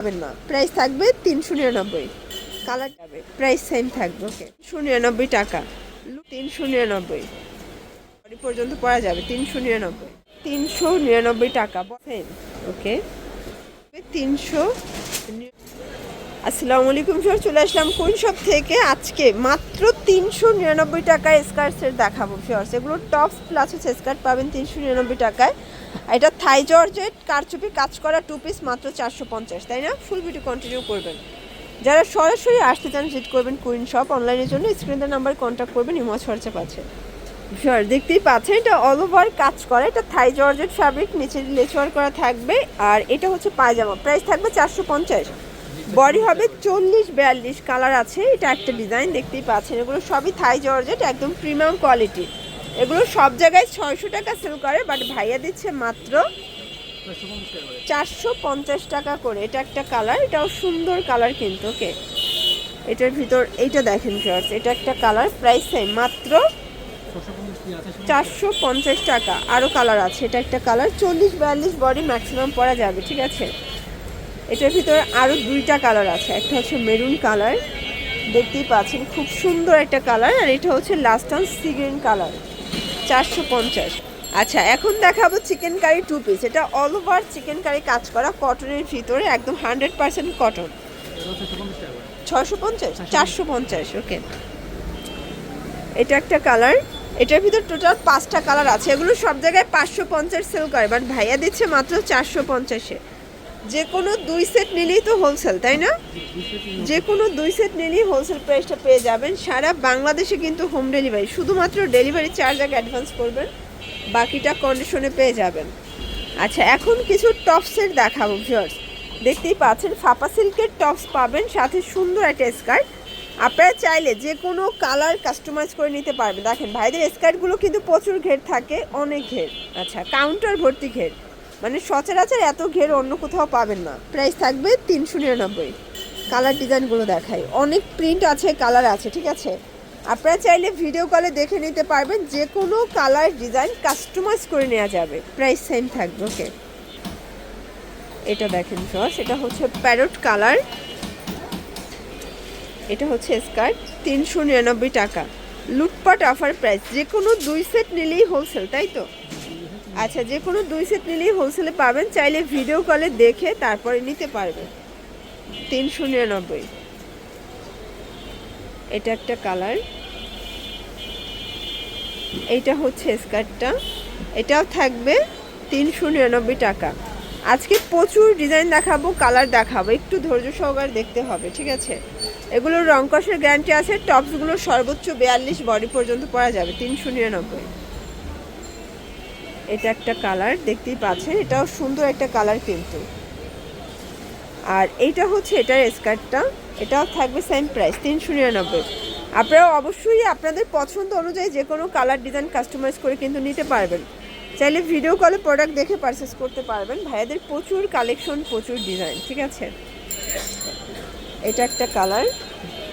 পাবেন না। প্রাইস থাকবে তিনশো নিরানব্বই। কালার যাবে। প্রাইস সেম থাকবে ওকে তিনশো নিরানব্বই টাকা। তিনশো নিরানব্বই। পর্যন্ত পরা যাবে তিনশো নিরানব্বই। তিনশো নিরানব্বই টাকা সেম ওকে তিনশো আসসালামু আলাইকুম স্যার চলে আসলাম কোন সব থেকে? আজকে মাত্র তিনশো নিরানব্বই টাকায় স্কার্টসের দেখাবো ফিওর্স এগুলো টপস প্লাস হচ্ছে স্কার্ট পাবেন তিনশো নিরানব্বই টাকায়। এটা থাই জর্জেট কারচুপি কাজ করা টু পিস মাত্র চারশো পঞ্চাশ, তাই না? ফুল ভিডিও কন্টিনিউ করবেন। যারা সরাসরি আসতে চান ভিজিট করবেন কুইন শপ অনলাইনের জন্য। স্ক্রিনের নাম্বার কন্ট্যাক্ট করবেন, ইমো খরচা পাচ্ছে শিওর দেখতেই পাচ্ছেন, এটা অল ওভার কাজ করা। এটা থাই জর্জেট ফ্যাব্রিক নিচে লেচওয়ার করা থাকবে। আর এটা হচ্ছে পায়জামা। প্রাইস থাকবে চারশো পঞ্চাশ। বডি হবে চল্লিশ, বিয়াল্লিশ কালার আছে। এটা একটা ডিজাইন দেখতেই পাচ্ছেন। এগুলো সবই থাই জর্জেট একদম প্রিমিয়াম কোয়ালিটি এগুলো সব জায়গায় ছয়শো টাকা সেল করে বাট ভাইয়া দিচ্ছে মাত্র চারশো পঞ্চাশ টাকা করে। এটা একটা কালার এটাও সুন্দর কালার কিন্তু ওকে এটার ভিতর, এইটা দেখেন ফিয়ার্স এটা একটা কালার প্রাইস সেম মাত্র চারশো পঞ্চাশ টাকা। আরও কালার আছে, এটা একটা কালার চল্লিশ, বিয়াল্লিশ বডি ম্যাক্সিমাম পরা যাবে, ঠিক আছে? এটার ভিতরে আরও দুইটা কালার আছে। একটা হচ্ছে মেরুন কালার দেখতেই পাচ্ছেন খুব সুন্দর একটা কালার আর এটা হচ্ছে last on sea green colour চারশো পঞ্চাশ। আচ্ছা এখন দেখাবো চিকেন কারি টু পিস এটা অল ওভার চিকেন কারি কাজ করা কটনের ভিতরে একদম হান্ড্রেড পার্সেন্ট কটন ছশো পঞ্চাশ? চারশো পঞ্চাশ ওকে এটা একটা কালার। এটার ভিতর টোটাল পাঁচটা কালার আছে। এগুলো সব জায়গায় পাঁচশো পঞ্চাশ সেল করে বাট ভাইয়া দিচ্ছে মাত্র চারশো পঞ্চাশে। যে কোনো দুই সেট নিলেই তো হোলসেল তাই না? যে কোনো দুই সেট নিলেই হোলসেল প্রাইসটা পেয়ে যাবেন। সারা বাংলাদেশে কিন্তু হোম ডেলিভারি শুধুমাত্র ডেলিভারি চার্জ আগে অ্যাডভান্স করবেন, বাকিটা কন্ডিশনে পেয়ে যাবেন। আচ্ছা এখন কিছু টপ সেট দেখাবো ভিউয়ার্স দেখতেই পাচ্ছেন, ফাপা সিল্কের টপস পাবেন, সাথে সুন্দর একটা স্কার্ট আপনারা চাইলে যে কোনো কালার কাস্টমাইজ করে নিতে পারবেন। দেখেন, ভাইদের স্কার্টগুলো কিন্তু প্রচুর ঘের থাকে, অনেক ঘের। আচ্ছা কাউন্টার ভর্তি ঘের। মানে সচরাচর এত ঘের অন্য কোথাও পাবেন না। প্রাইস থাকবে তিনশো নিরানব্বই। কালার ডিজাইনগুলো দেখাই। অনেক প্রিন্ট আছে কালার আছে, ঠিক আছে? আপনারা চাইলে ভিডিও কলে দেখে নিতে পারবেন, যে কোনো কালার ডিজাইন কাস্টমাইজ করে নেওয়া যাবে। প্রাইস সেম থাকবে ওকে এটা দেখেন সস এটা হচ্ছে প্যারট কালার এটা হচ্ছে স্কার্ট তিনশো নিরানব্বই টাকা। লুটপাট অফার প্রাইস যে কোনো দুই সেট নিলেই হোলসেল তাই তো? আচ্ছা যে কোনো দুই সেট নিলেই হোলসেলে পাবেন, চাইলে ভিডিও কলে দেখে তারপরে নিতে পারবেন। তিনশো নিরানব্বই এটা একটা কালার এইটা হচ্ছে স্কার্টটা এটাও থাকবে তিনশো নিরানব্বই টাকা। আজকে প্রচুর ডিজাইন দেখাবো কালার দেখাবো। একটু ধৈর্য সহকারে দেখতে হবে, ঠিক আছে? এগুলোর রং কষের গ্যারান্টি আছে টপসগুলো সর্বোচ্চ বিয়াল্লিশ বডি পর্যন্ত পরা যাবে তিনশো নিরানব্বই এটা একটা কালার, দেখতেই পাচ্ছেন, এটাও সুন্দর একটা কালার কিন্তু। আর এইটা হচ্ছে এটার স্কার্টটা, এটাও থাকবে সেম প্রাইস তিনশো নিরানব্বই। আপনারা অবশ্যই আপনাদের পছন্দ অনুযায়ী যে কোনো কালার ডিজাইন কাস্টমাইজ করে কিন্তু নিতে পারবেন। চাইলে ভিডিও কলে প্রোডাক্ট দেখে পারচেস করতে পারবেন। ভাইয়াদের প্রচুর কালেকশন প্রচুর ডিজাইন ঠিক আছে? এটা একটা কালার,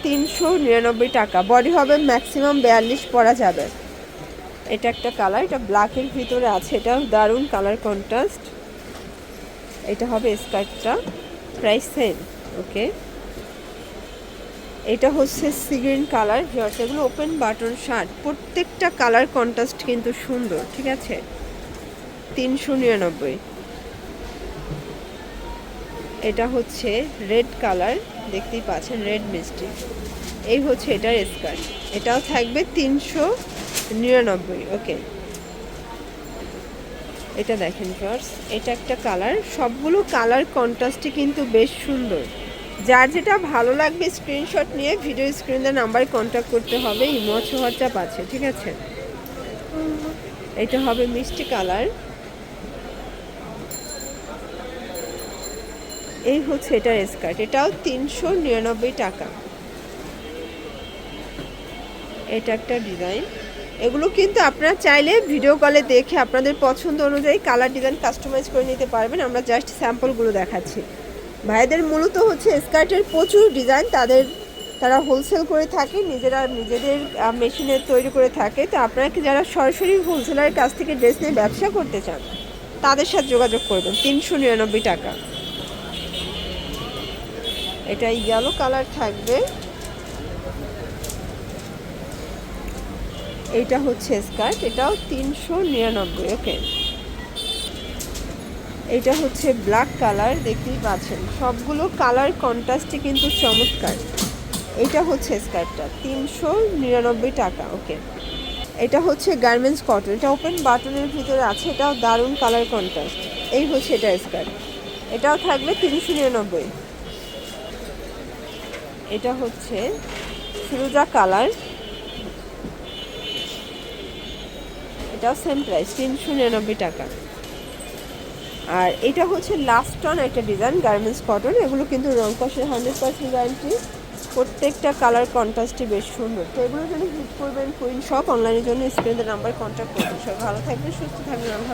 তিনশো নিরানব্বই টাকা। বডি হবে ম্যাক্সিমাম বিয়াল্লিশ পরা যাবে। এটা একটা কালার, এটা ব্ল্যাকের ভিতরে আছে, এটাও দারুণ কালার কন্ট্রাস্ট এটা হবে স্কার্টটা প্রাইস সেম ওকে এটা হচ্ছে সিগ্রিন কালার ভিউয়ার্স এগুলো ওপেন বাটন শার্ট প্রত্যেকটা কালার কন্ট্রাস্ট কিন্তু সুন্দর, ঠিক আছে? তিনশো নিরানব্বই। এটা হচ্ছে রেড কালার, দেখতেই পাচ্ছেন রেড মিষ্টি। এই হচ্ছে এটার স্কার্ট এটাও থাকবে তিনশো নিরানব্বই ওকে এটা দেখেন ফার্স এটা একটা কালার সবগুলো কালার কন্ট্রাস্টই কিন্তু বেশ সুন্দর। যার যেটা ভালো লাগবে স্ক্রিনশট নিয়ে ভিডিও স্ক্রিনের নাম্বারে কন্ট্যাক্ট করতে হবে, ইমো হোয়াটসঅ্যাপ আছে, ঠিক আছে? এটা হবে মিষ্টি কালার এই হচ্ছে এটার স্কার্ট এটাও তিনশো নিরানব্বই টাকা। এটা একটা ডিজাইন এগুলো কিন্তু আপনারা চাইলে ভিডিও কলে দেখে আপনাদের পছন্দ অনুযায়ী কালার ডিজাইন কাস্টমাইজ করে নিতে পারবেন। আমরা জাস্ট স্যাম্পলগুলো দেখাচ্ছি। ভাইদের মূলত হচ্ছে স্কার্টের প্রচুর ডিজাইন তাদের, তারা হোলসেল করে থাকে, নিজেরা নিজেদের মেশিনে তৈরি করে থাকে। তো আপনারা যারা সরাসরি হোলসেলারের কাছ থেকে ড্রেস নিয়ে ব্যবসা করতে চান, তাদের সাথে যোগাযোগ করবেন। তিনশো নিরানব্বই টাকা। এটা ইয়েলো কালার থাকবে। এইটা হচ্ছে স্কার্ট, এটাও তিনশো নিরানব্বই, ওকে। এটা হচ্ছে ব্ল্যাক কালার, দেখতেই পাচ্ছেন। সবগুলো কালার কন্ট্রাস্টে কিন্তু চমৎকার। এটা হচ্ছে স্কার্টটা, তিনশো নিরানব্বই টাকা, ওকে। এটা হচ্ছে গার্মেন্টস কটন, এটা ওপেন বাটনের ভিতরে আছে, এটাও দারুণ কালার কন্ট্রাস্ট। এই হচ্ছে এটা স্কার্ট, এটাও থাকবে তিনশো নিরানব্বই। এটা হচ্ছে ফিরোজা কালার এটাও সেম প্রাইস তিনশো নিরানব্বই টাকা। আর এটা হচ্ছে লাস্ট টন একটা ডিজাইন গার্মেন্টস কটন এগুলো কিন্তু রং কষের হান্ড্রেড পার্সেন্ট গ্যারান্টি প্রত্যেকটা কালার কন্ট্রাস্টই বেশ সুন্দর। তো এগুলোর জন্য হিট করবেন কুইন শপ অনলাইনের জন্য স্ক্রিনের নাম্বার কন্ট্যাক্ট করবেন। সব ভালো থাকবেন, সুস্থ থাকবেন, আল্লাহ